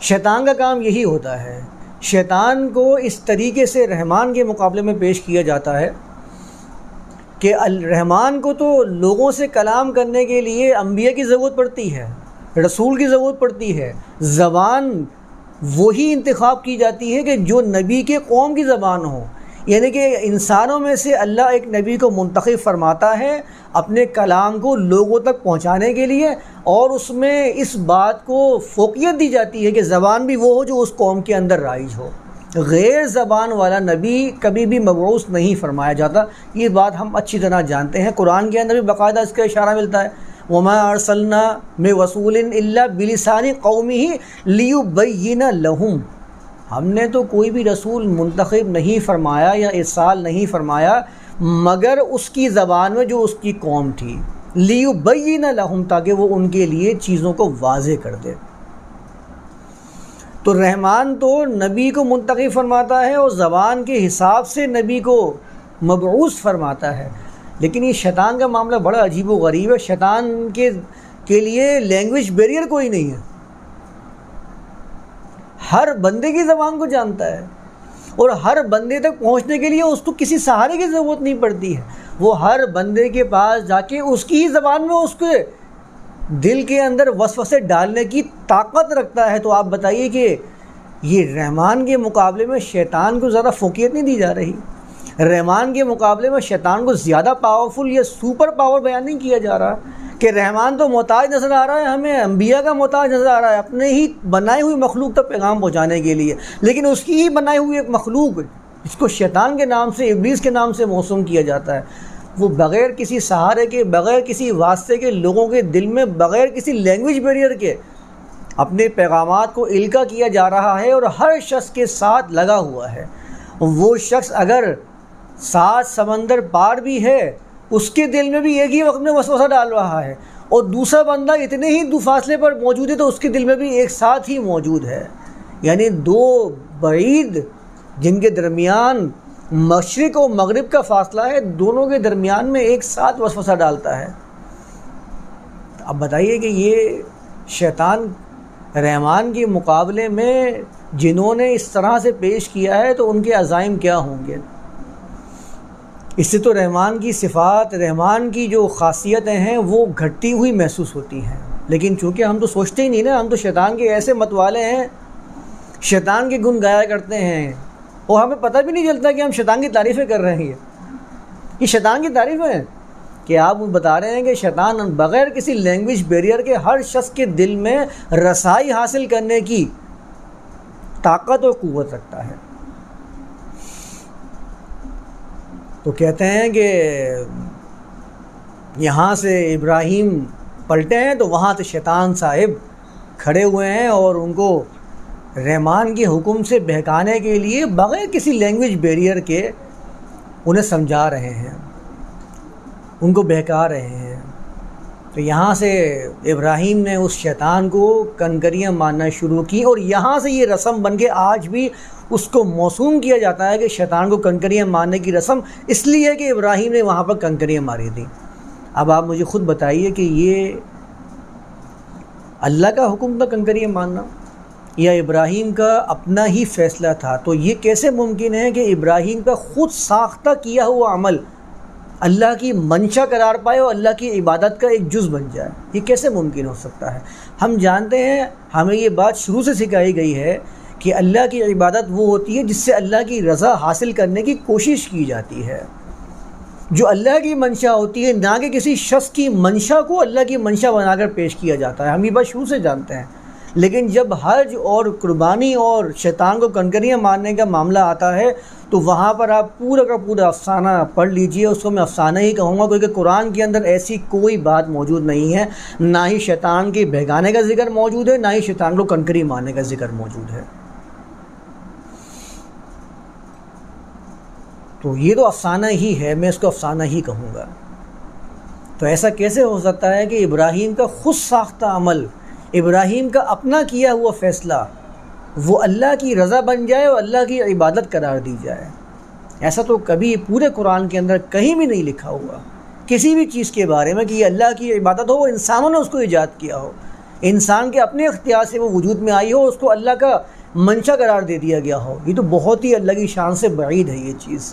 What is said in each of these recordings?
शैतान का काम यही होता है। शैतान को इस तरीके से रहमान के मुकाबले में पेश किया जाता है कि रहमान को तो लोगों से कलाम करने के लिए अम्बिया की ज़रूरत पड़ती है, रसूल की ज़रूरत पड़ती है। ज़बान वही इंतखब की जाती है कि जो नबी के कौम की ज़बान हो। यानी कि इंसानों में से अल्लाह एक नबी को मुंतखब फरमाता है अपने कलाम को लोगों तक पहुँचाने के लिए और उसमें इस बात को फोकियत दी जाती है कि ज़बान भी वो हो जो उस कौम के अंदर राइज हो। गैर ज़बान वाला नबी कभी भी मबरूस नहीं फरमाया जाता। ये बात हम अच्छी तरह जानते हैं। कुरान के अंदर भी बाकायदा इसका इशारा मिलता है। वमा अरसलना में वसूल बिलसानी कौमी ही लियुबैन लहुम। हमने तो कोई भी रसूल मुंतखब नहीं फरमाया या इसाल नहीं फरमाया, मगर उसकी ज़बान में जो उसकी कौम थी लियुबैन लहुम ताकि वो उनके लिए चीज़ों को वाज कर दे। तो रहमान तो नबी को मुंतखब फरमाता है और ज़बान के हिसाब से नबी को मबूस फरमाता है। लेकिन ये शैतान का मामला बड़ा अजीब व गरीब है। शैतान के के लिए लैंग्वेज बैरियर कोई नहीं है। हर बंदे की ज़बान को जानता है। और हर बंदे तक पहुँचने के लिए उसको किसी सहारे की ज़रूरत नहीं पड़ती है। वो हर बंदे के पास जाके उसकी ही ज़बान में उसके दिल के अंदर वसवसे डालने की ताकत रखता है। तो आप बताइए कि ये रहमान के मुकाबले में शैतान को ज़्यादा फोकियत नहीं दी जा रही? रहमान के मुकाबले में शैतान को ज़्यादा पावरफुल या सुपर पावर बयान नहीं किया जा रहा कि रहमान तो मोहताज नज़र आ रहा है, हमें अम्बिया का मोहताज नज़र आ रहा है, अपने ही बनाई हुई मखलूक तक पैगाम पहुँचाने के लिए। लेकिन उसकी ही बनाई हुई एक मखलूक, जिसको शैतान के नाम से, इब्लीस के नाम से मौसम किया जाता है, वो बग़ैर किसी सहारे के, बग़ैर किसी वास्ते के लोगों के दिल में, बग़ैर किसी लैंग्वेज बैरियर के, अपने पैगाम को इल्का किया जा रहा है और हर शख्स के साथ लगा हुआ है। वो शख्स अगर सात समंदर पार भी है, उसके दिल में भी एक ही वक्त में वसवसा डाल रहा है और दूसरा बंदा इतने ही दो फासले पर मौजूद है तो उसके दिल में भी एक साथ ही मौजूद है। यानी दो बईद जिनके दरमियान मशरक़ और मगरब का फासला है, दोनों के दरमियान में एक साथ वसवसा डालता है। अब बताइए कि ये शैतान रहमान के मुकाबले में जिन्होंने इस तरह से पेश किया है तो उनके अज़ाइम क्या होंगे? इससे तो रहमान की सिफ़ात, रहमान की जो ख़ासियतें हैं, वो घटती हुई महसूस होती हैं। लेकिन चूँकि हम तो सोचते ही नहीं ना, हम तो शैतान के ऐसे मत वाले हैं, शैतान के गुण गाया करते हैं, और हमें पता भी नहीं चलता कि हम शैतान की तारीफ़ें कर रहे हैं। ये शैतान की तारीफ़ है कि आप बता रहे हैं कि शैतान बग़ैर किसी लैंग्वेज बैरियर के हर शख्स के दिल में रसाई हासिल करने की ताकत और क़वत रखता है। तो कहते हैं कि यहाँ से इब्राहिम पलटे हैं तो वहाँ से शैतान साहिब खड़े हुए हैं और उनको रहमान के हुक्म से बहकाने के लिए बग़ैर किसी लैंग्वेज बैरियर के उन्हें समझा रहे हैं, उनको बहका रहे हैं। तो यहाँ से इब्राहिम ने उस शैतान को कनकरियाँ मारना शुरू की और यहाँ से ये रस्म बन के आज भी उसको मौसूम किया जाता है कि शैतान को कनकरियाँ मारने की रस्म इसलिए है कि इब्राहिम ने वहाँ पर कंकरियाँ मारी थी। अब आप मुझे ख़ुद बताइए कि ये अल्लाह का हुक्म था कंकरियाँ मारना या इब्राहिम का अपना ही फ़ैसला था? तो ये कैसे मुमकिन है कि इब्राहिम का ख़ुद साख्ता किया हुआ अमल अल्लाह की मंशा करार पाए और अल्लाह की इबादत का एक जुज़ बन जाए। ये कैसे मुमकिन हो सकता है? हम जानते हैं, हमें ये बात शुरू से सिखाई गई है कि अल्लाह की इबादत वो होती है जिससे अल्लाह की रज़ा हासिल करने की कोशिश की जाती है। जो अल्लाह की मंशा होती है, ना कि किसी शख्स की मंशा को अल्लाह की मंशा बनाकर पेश किया जाता है। हम ये बात शुरू से जानते हैं। लेकिन जब हज और कुर्बानी और शैतान को कनकरियाँ मारने का मामला आता है तो वहाँ पर आप पूरा का पूरा अफसाना पढ़ लीजिए, उसको मैं अफसाना ही कहूँगा, क्योंकि कुरान के अंदर ऐसी कोई बात मौजूद नहीं है। ना ही शैतान के बहगाने का ज़िक्र मौजूद है, ना ही शैतान को कनकरी मारने का ज़िक्र मौजूद है। तो ये तो अफसाना ही है, मैं इसको अफसाना ही कहूँगा। तो ऐसा कैसे हो सकता है कि इब्राहिम का खुद साख्ता अमल इब्राहिम का अपना किया हुआ फ़ैसला, वो अल्लाह की रज़ा बन जाए और अल्लाह की इबादत करार दी जाए। ऐसा तो कभी पूरे कुरान के अंदर कहीं भी नहीं लिखा हुआ। किसी भी चीज़ के बारे में कि ये अल्लाह की इबादत हो, वो इंसानों ने उसको ईजाद किया हो। इंसान के अपने अख्तियार से वो वजूद में आई हो, उसको अल्लाह का मंशा करार दे दिया गया हो। ये तो बहुत ही अल्लाह की शान से बैद है ये चीज़।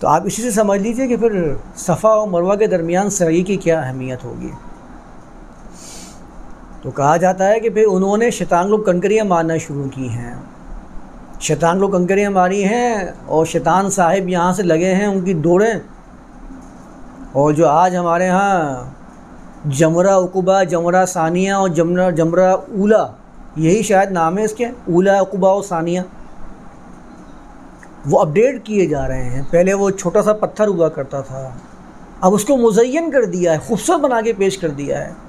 तो आप इसी से समझ लीजिए कि फिर सफ़ा और मरवा के दरमियान सही की क्या अहमियत होगी। तो कहा जाता है कि फिर उन्होंने शैतान को कंकरियाँ मारना शुरू की हैं। शैतान को कंकरियाँ मारी हैं और शैतान साहिब यहाँ से लगे हैं उनकी दौड़ें। और जो आज हमारे यहाँ जमरा उकुबा, जमरा सानिया और जमरा जमरा ऊला, यही शायद नाम है इसके, ऊला, उकुबा और सानिया। वो अपडेट किए जा रहे हैं। पहले वो छोटा सा पत्थर हुआ करता था। अब उसको मुजयन कर दिया है, खूबसूरत बना के पेश कर दिया है।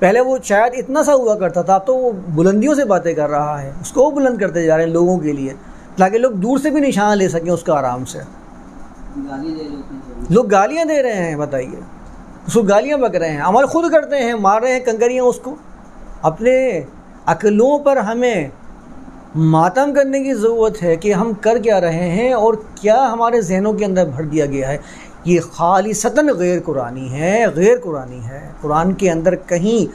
पहले वो शायद इतना सा हुआ करता था अब तो वो बुलंदियों से बातें कर रहा है। उसको वो बुलंद करते जा रहे हैं लोगों के लिए ताकि लोग दूर से भी निशान ले सकें उसका आराम से। लोग गालियाँ दे रहे हैं बताइए। उसको गालियाँ बक रहे हैं। अमल खुद करते हैं मार रहे हैं कंकरियाँ उसको। अपने अकलों पर हमें मातम करने की ज़रूरत है कि हम कर क्या रहे हैं और क्या हमारे जहनों के अंदर भर दिया गया है। ये खाली सतन गैर कुरानी है, गैर कुरानी है। कुरान के अंदर कहीं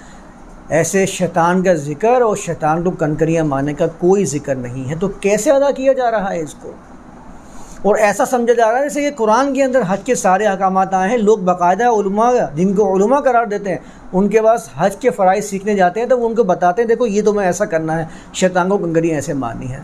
ऐसे शैतान का ज़िक्र और शैतान को कनकरियाँ मारने का कोई ज़िक्र नहीं है। तो कैसे अदा किया जा रहा है इसको? और ऐसा समझा जा रहा है जैसे ये कुरान के अंदर हज के सारे अहकाम आए हैं, लोग बाकायदा जिनको उलमा करार देते हैं, उनके पास हज के फ़राइज सीखने जाते हैं तो वो उनको बताते हैं, देखो ये तो मैं ऐसा करना है, शैतान को कंगरी ऐसे मारनी है।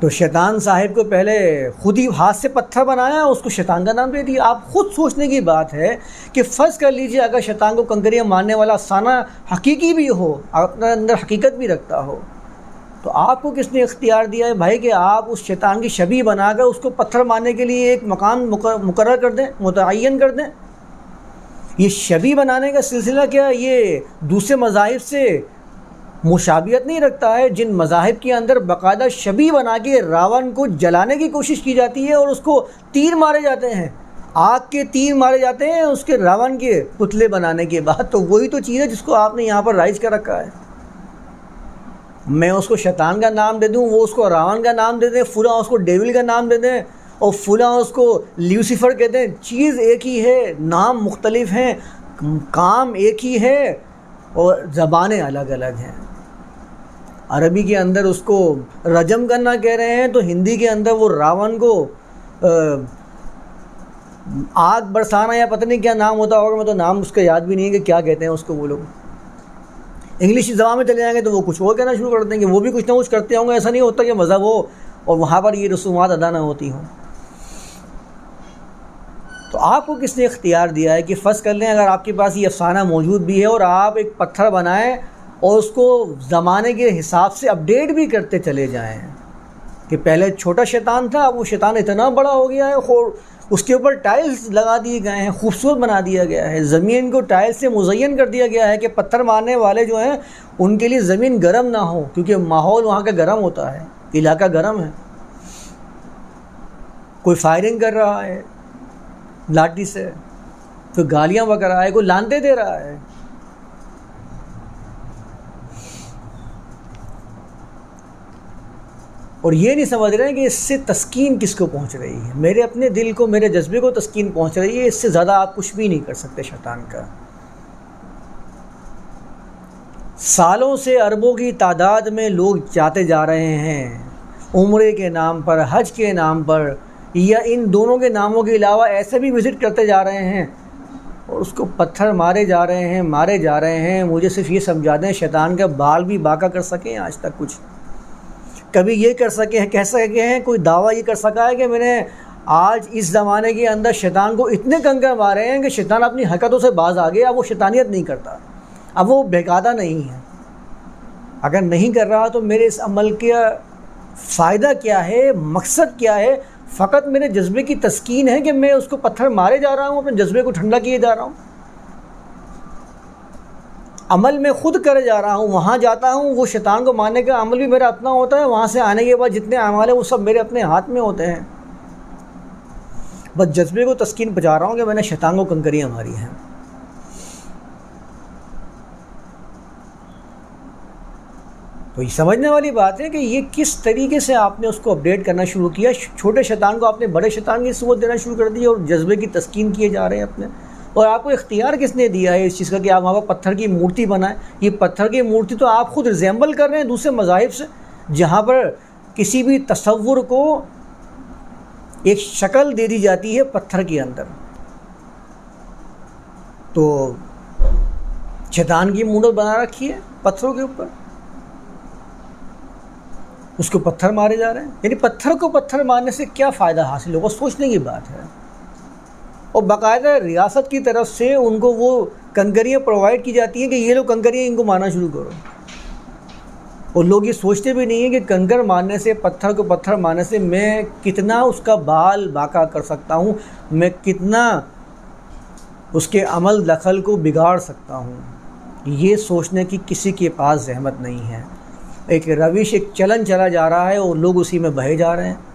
तो शैतान साहिब को पहले खुद ही हाथ से पत्थर बनाया, उसको शैतान का नाम दे दिया। आप खुद सोचने की बात है कि फ़र्ज़ कर लीजिए, अगर शैतान को कंकरियाँ मारने वाला अफसाना हकीकी भी हो, अपने अंदर हकीकत भी रखता हो तो आपको किसने इख्तियार दिया है भाई कि आप उस शैतान की शबी बनाकर उसको पत्थर मारने के लिए एक मकान मुकर कर दें मुतन कर दें? ये शबी बनाने का सिलसिला क्या ये दूसरे मजाहब से मुशाबियत नहीं रखता है, जिन मजाहब के अंदर बाकायदा शबी बना के रावण को जलाने की कोशिश की जाती है और उसको तीर मारे जाते हैं। आग के तीर मारे जाते हैं उसके रावण के पुतले बनाने के बाद। तो वही तो चीज़ है जिसको आपने यहाँ पर राइज कर रखा है। मैं उसको शैतान का नाम दे दूँ, वो उसको रावण का नाम दे दें, फुला उसको डेविल का नाम दे दें और फुला उसको ल्यूसीफर कहते हैं चीज़ एक ही है, नाम मुख्तलिफ़ हैं, काम एक ही है और ज़बानें अलग अलग हैं। अरबी के अंदर उसको रजम करना कह रहे हैं तो हिंदी के अंदर वो रावण को आग बरसाना या पता नहीं क्या नाम होता होगा, मैं तो नाम उसका याद भी नहीं है कि क्या कहते हैं उसको वो लोग। इंग्लिश जबान में चले जाएँगे तो वो कुछ और कहना शुरू कर देंगे। वो भी कुछ ना कुछ करते होंगे, ऐसा नहीं होता कि मज़हब हो और वहाँ पर ये रसूमात अदा ना होती हों। तो आपको किसने इख्तियार दिया है कि फ़र्ज़ कर लें, अगर आपके पास ये अफसाना मौजूद भी है और आप एक पत्थर बनाएँ और उसको ज़माने के हिसाब से अपडेट भी करते चले जाएँ, कि पहले छोटा शैतान था, अब वो शैतान इतना बड़ा हो गया है उसके ऊपर टाइल्स लगा दिए गए हैं, खूबसूरत बना दिया गया है। ज़मीन को टाइल्स से मुजैन कर दिया गया है कि पत्थर मारने वाले जो हैं, उनके लिए ज़मीन गर्म ना हो, क्योंकि माहौल वहाँ का गर्म होता है, इलाका गर्म है। कोई फायरिंग कर रहा है, लाठी से कोई गालियाँ वगैरह है, कोई लानते दे रहा है। और ये नहीं समझ रहे हैं कि इससे तस्कीन किसको पहुँच रही है? मेरे अपने दिल को, मेरे जज्बे को तस्कीन पहुँच रही है, इससे ज़्यादा आप कुछ भी नहीं कर सकते शैतान का। सालों से अरबों की तादाद में लोग जाते जा रहे हैं। उम्र के नाम पर, हज के नाम पर, या इन दोनों के नामों के अलावा ऐसे भी विज़िट करते जा रहे हैं और उसको पत्थर मारे जा रहे हैं, मारे जा रहे हैं। मुझे सिर्फ़ ये समझा दें, शैतान का बाल भी बाका कर सकें आज तक कुछ। कभी ये कर सके हैं, कह सके हैं, कोई दावा ये कर सका है कि मैंने आज इस ज़माने के अंदर शैतान को इतने कंकर मारे हैं कि शैतान अपनी हरकतों से बाज आ गया, अब वो शैतानियत नहीं करता। अब वो बेकादा नहीं है। अगर नहीं कर रहा तो मेरे इस अमल का फ़ायदा क्या है, मकसद क्या है? फ़कत मेरे जज्बे की तस्कीन है कि मैं उसको पत्थर मारे जा रहा हूँ, अपने जज्बे को ठंडा किए जा रहा हूँ। अमल मैं खुद कर जा रहा हूँ, वहाँ जाता हूँ, वो शैतान को मारने का अमल भी मेरा अपना होता है, वहाँ से आने के बाद जितने अमल हैं वो सब मेरे अपने हाथ में होते हैं। बस जज्बे को तस्कीन पहुँचा रहा हूँ कि मैंने शैतान को कंकरियाँ मारी हैं। तो ये समझने वाली बात है कि ये किस तरीके से आपने उसको अपडेट करना शुरू किया? छोटे शैतान को आपने बड़े शैतान की सूरत देना शुरू कर दी और जज्बे की तस्कीन किए जा रहे हैं अपने। और आपको इख्तियार किसने दिया है इस चीज़ का कि आप वहाँ पर पत्थर की मूर्ति बनाएँ? ये पत्थर की मूर्ति तो आप खुद रिजेंबल कर रहे हैं दूसरे मज़ाहिब से, जहाँ पर किसी भी तस्वुर को एक शक्ल दे दी जाती है पत्थर के अंदर। तो शैतान की मूर्त बना रखी है पत्थरों के ऊपर। उसको पत्थर मारे जा रहे हैं। यानी पत्थर को पत्थर मारने से क्या फ़ायदा हासिल होगा? सोचने की बात है। और बाकायदा रियासत की तरफ़ से उनको वो कंकरियाँ प्रोवाइड की जाती हैं कि ये लोग कंकरियाँ इनको मारना शुरू करो। और लोग ये सोचते भी नहीं हैं कि कंकर मारने से, पत्थर को पत्थर मारने से मैं कितना उसका बाल बाका कर सकता हूँ, मैं कितना उसके अमल दखल को बिगाड़ सकता हूँ। ये सोचने की किसी के पास जहमत नहीं है। एक रविश एक चलन चला जा रहा है और लोग उसी में बहे जा रहे हैं।